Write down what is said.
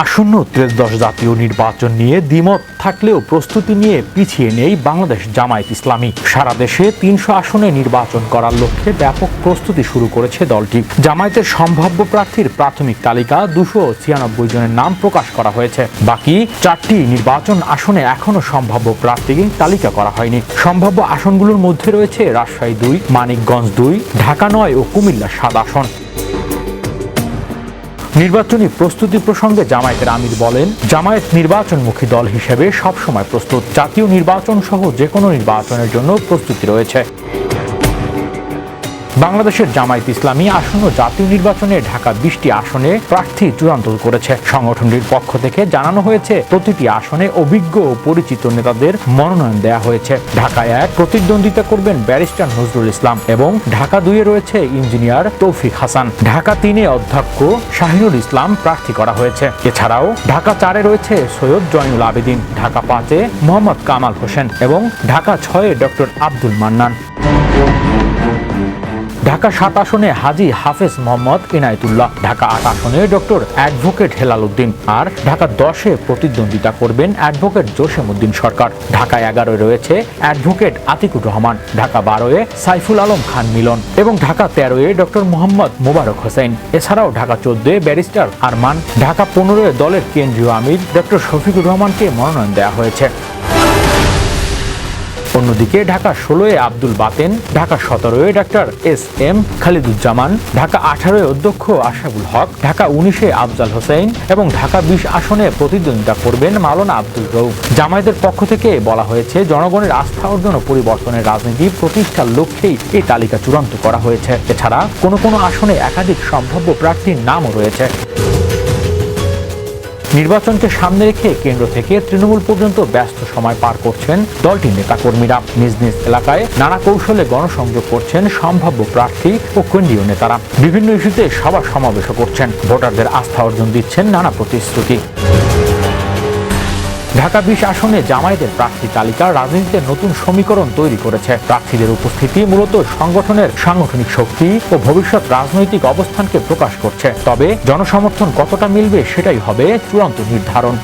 আসন্ন ত্রয়োদশ জাতীয় নির্বাচন নিয়ে দ্বিমত থাকলেও প্রস্তুতি নিয়ে পিছিয়ে নেই বাংলাদেশ জামায়াত ইসলামী। সারা দেশে তিনশো আসনে নির্বাচন করার লক্ষ্যে ব্যাপক প্রস্তুতি শুরু করেছে দলটি। জামায়াতের সম্ভাব্য প্রার্থীর প্রাথমিক তালিকা দুশো ছিয়ানব্বই জনের নাম প্রকাশ করা হয়েছে। বাকি চারটি নির্বাচন আসনে এখনও সম্ভাব্য প্রার্থী তালিকা করা হয়নি। সম্ভাব্য আসনগুলোর মধ্যে রয়েছে রাজশাহী দুই, মানিকগঞ্জ দুই, ঢাকা নয় ও কুমিল্লা সাত আসন। নির্বাচনী প্রস্তুতি প্রসঙ্গে জামায়াতের আমির বলেন, জামায়াত নির্বাচনমুখী দল হিসেবে সবসময় প্রস্তুত। জাতীয় নির্বাচন সহ যে কোনো নির্বাচনের জন্য প্রস্তুতি রয়েছে। বাংলাদেশের জামায়াত ইসলামী আসন্ন জাতীয় নির্বাচনে ঢাকা বিশটি আসনে প্রার্থী চূড়ান্ত করেছে। সংগঠনটির পক্ষ থেকে জানানো হয়েছে, প্রতিটি আসনে অভিজ্ঞ ও পরিচিত নেতাদের মনোনয়ন দেওয়া হয়েছে। ঢাকায় এক প্রতিদ্বন্দ্বিতা করবেন ব্যারিস্টার নজরুল ইসলাম এবং ঢাকা দুইয়ে রয়েছে ইঞ্জিনিয়ার তৌফিক হাসান। ঢাকা তিনে অধ্যক্ষ শাহিনুল ইসলাম প্রার্থী করা হয়েছে। এছাড়াও ঢাকা চারে রয়েছে সৈয়দ জয়নুল আবেদিন, ঢাকা পাঁচে মোহাম্মদ কামাল হোসেন এবং ঢাকা ছয়ে ডক্টর আব্দুল মান্নান। ঢাকা সাত আসনে হাজি হাফেজ মোহাম্মদ ইনায়তুল্লাহ, ঢাকা আট আসনে ডক্টর অ্যাডভোকেট হেলাল উদ্দিন আর ঢাকা দশে প্রতিদ্বন্দ্বিতা করবেন অ্যাডভোকেট জসিম উদ্দিন সরকার। ঢাকা এগারোয় রয়েছে অ্যাডভোকেট আতিকুর রহমান, ঢাকা বারোয়ে সাইফুল আলম খান মিলন এবং ঢাকা তেরোয়ে ডক্টর মোহাম্মদ মোবারক হোসেন। এছাড়াও ঢাকা চোদ্দে ব্যারিস্টার আরমান, ঢাকা পনেরোয় দলের কেন্দ্রীয় আমির ডক্টর শফিকুর রহমানকে মনোনয়ন দেওয়া হয়েছে। অন্যদিকে ঢাকা ষোলোয় আব্দুল বাতেন, ঢাকা সতেরোয় doctor S M Khaliduzzaman, Dhaka আঠারোয় অধ্যক্ষ আশাবুল হক, ঢাকা উনিশে আফজাল হোসেন এবং ঢাকা বিশ আসনে প্রতিদ্বন্দ্বিতা করবেন মাওলানা আব্দুল রৌফ জামায়াতের পক্ষ থেকে বলা হয়েছে, জনগণের আস্থা অর্জন ও পরিবর্তনের রাজনীতি প্রতিষ্ঠার লক্ষ্যেই এই তালিকা চূড়ান্ত করা হয়েছে। এছাড়া কোনো কোনো আসনে একাধিক সম্ভাব্য প্রার্থীর নামও রয়েছে। নির্বাচনকে সামনে রেখে কেন্দ্র থেকে তৃণমূল পর্যন্ত ব্যস্ত সময় পার করছেন দলটির নেতাকর্মীরা। নিজ নিজ এলাকায় নানা কৌশলে গণসংযোগ করছেন সম্ভাব্য প্রার্থী ও কেন্দ্রীয় নেতারা। বিভিন্ন ইস্যুতে সভা সমাবেশ করছেন। ভোটারদের আস্থা অর্জন দিচ্ছেন নানা প্রতিশ্রুতি। ঢাকা বিশ আসনে জামায়াতের প্রার্থী তালিকা রাজনীতিতে নতুন সমীকরণ তৈরি করেছে। প্রার্থীদের উপস্থিতি মূলত সংগঠনের সাংগঠনিক শক্তি ও ভবিষ্যৎ রাজনৈতিক অবস্থানকে প্রকাশ করছে। তবে জনসমর্থন কতটা মিলবে সেটাই হবে চূড়ান্ত নির্ধারণ।